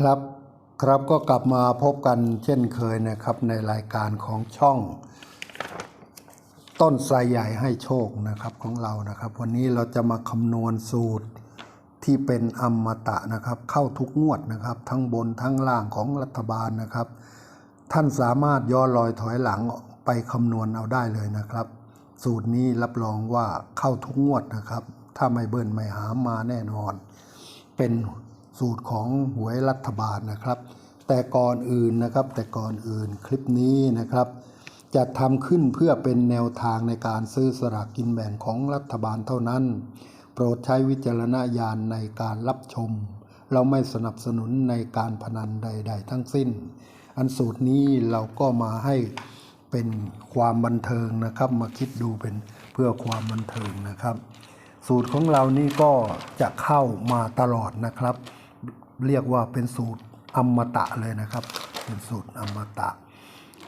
ครับครับก็กลับมาพบกันเช่นเคยนะครับในรายการของช่อง ต้นไทรใหญ่ให้โชคนะครับของเรานะครับ วันนี้เราจะมาคำนวณสูตรที่เป็นอมตะนะครับ เข้าทุกงวดนะครับ ทั้งบนทั้งล่างของรัฐบาลนะครับ ท่านสามารถย้อนรอยถอยหลังไปคำนวณเอาได้เลยนะครับ สูตรนี้รับรองว่าเข้าทุกงวดนะครับ ถ้าไม่เบิ้ลไม่หามมาแน่นอน เป็น สูตรของหวยรัฐบาลนะครับ แต่ก่อนอื่นนะครับแต่ก่อนอื่นคลิปนี้นะครับ จะทำขึ้นเพื่อเป็นแนวทางในการซื้อสลากกินแบ่งของรัฐบาลเท่านั้น โปรดใช้วิจารณญาณในการรับชม เราไม่สนับสนุนในการพนันใด ๆ ทั้งสิ้น อันสูตรนี้เราก็มาให้เป็นความบันเทิงนะครับ มาคิดดูเป็นเพื่อความบันเทิงนะครับ สูตรของเรานี่ก็จะเข้ามาตลอดนะครับ เรียกว่าเป็นสูตรอมตะเลยนะครับ เป็นสูตรอมตะ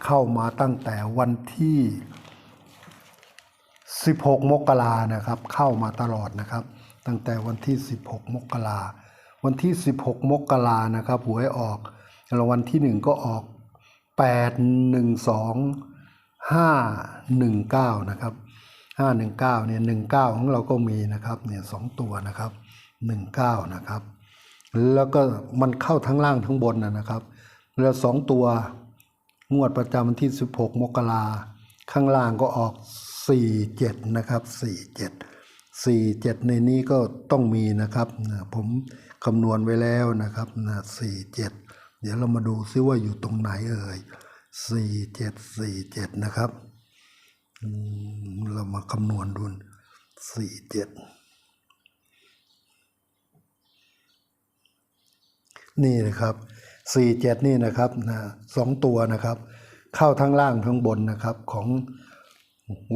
เข้ามาตั้งแต่วันที่ 16 มกรานะครับ เข้ามาตลอดนะครับ ตั้งแต่วันที่ 16 มกราวันที่ 16 มกรานะครับหวยออกรางวัลที่หนึ่งก็ออก 812 519 นะครับ 519 เนี่ย 19 ของเราก็มีนะครับ เนี่ยสองตัวนะครับ 19 นะครับ แล้วก็มันเข้าทั้งล่างทั้งบนนะครับแล้วสองตัวงวดประจำวันที่ 16 มกราข้างล่างก็ออก 47 นะครับ 47 47 ในนี้ก็ต้องมีนะครับ ผมคำนวณไว้แล้วนะครับนะ47 เดี๋ยวเรามาดูซิว่าอยู่ตรงไหนเอ่ย 47 47 นะครับ เรามาคำนวณดู47 นี่นะครับ47นี่นะครับนะสองตัวนะครับ เข้าทั้งล่างทั้งบนนะครับของ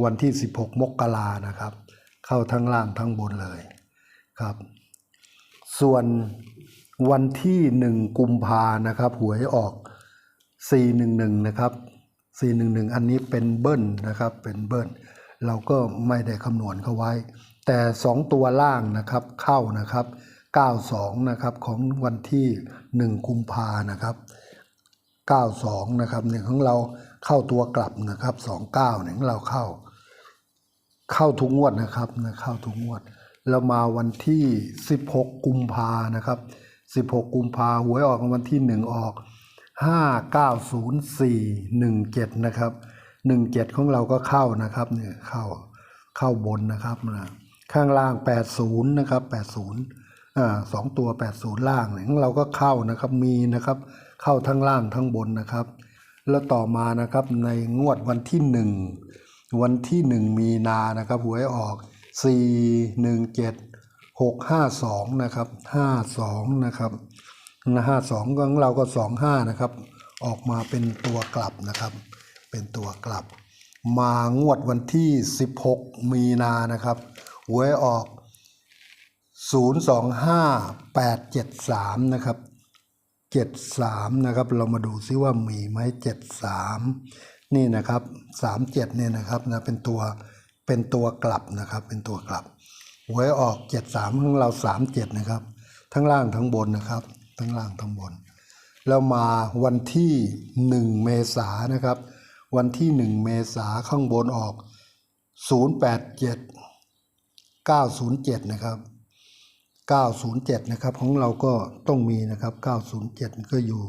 วันที่ 16 มกรานะครับ เข้าทั้งล่างทั้งบนเลยครับ ส่วนวันที่ 1 กุมภานะครับหวยออก 411 นะครับ 411 อันนี้เป็นเบิ้ลนะครับเป็นเบิ้ลเราก็ไม่ได้คำนวณเข้าไว้ แต่ 2 ตัวล่างนะครับเข้านะครับ 92 นะครับของวันที่ 1 กุมภานะครับ 92 นะครับเนี่ยของเราเข้าตัวกลับนะครับ 29เนี่ยของเราเข้า เข้าทุกงวดนะครับนะเข้าทุกงวดแล้วมาวันที่ 16 กุมภานะครับ 16 กุมภาหวยออกวันที่ 1 ออก 590417 นะครับ 17 ของเราก็เข้านะครับเนี่ยเข้าเข้าบนนะครับนะข้างล่าง 80 นะครับ 80 สองตัว 80 ล่างเนี่ยของเราก็เข้านะครับมีนะครับเข้าทั้งล่างทั้งบนนะครับ แล้วต่อมานะครับในงวดวันที่หนึ่งวันที่หนึ่งมีนานะครับหวยออกสี่หนึ่งเจ็ดหกห้าสองนะครับห้าสองนะครับห้าสองของเราก็สองห้านะครับออกมาเป็นตัวกลับนะครับ เป็นตัวกลับ มางวดวันที่สิบหกมีนานะครับหวยออก ศูนย์สองห้าแปดเจ็ดสามนะครับเจ็ดสามนะครับ เรามาดูซิว่ามีไหมเจ็ดสามนี่นะครับสามเจ็ดเนี่ยนะครับนะเป็นตัวเป็นตัวกลับนะครับ เป็นตัวกลับหวยออกเจ็ดสามของเราสามเจ็ดนะครับ ทั้งล่างทั้งบนนะครับ ทั้งล่างทั้งบน แล้วมาวันที่หนึ่งเมษานะครับ วันที่หนึ่งเมษาข้างบนออกศูนย์แปดเจ็ดเก้าศูนย์เจ็ดนะครับ 907 นะครับ ของเราก็ต้องมีนะครับ 907 ก็อยู่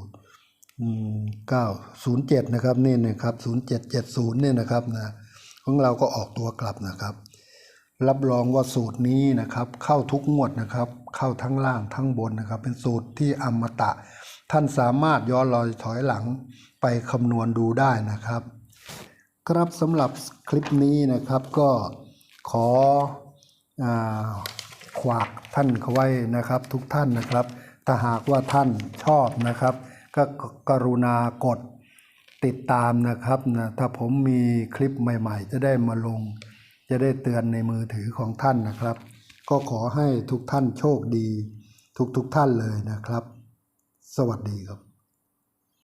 907 นะครับนี่นะครับ 0770 เนี่ยนะครับนะของเราก็ออกตัวกลับนะครับ รับรองว่าสูตรนี้นะครับ เข้าทุกงวดนะครับ เข้าทั้งล่างทั้งบนนะครับ เป็นสูตรที่อมตะ ท่านสามารถย้อนรอยถอยหลังไปคำนวณดูได้นะครับ ครับสำหรับคลิปนี้นะครับก็ขออา ขวากท่านเขาไว้นะครับทุกท่านนะครับ ถ้าหากว่าท่านชอบนะครับ ก็กรุณากดติดตามนะครับนะถ้าผมมีคลิปใหม่ ๆ จะได้มาลง จะได้เตือนในมือถือของท่านนะครับ ก็ขอให้ทุกท่านโชคดี ทุกๆทท่านเลยนะครับ สวัสดีครับ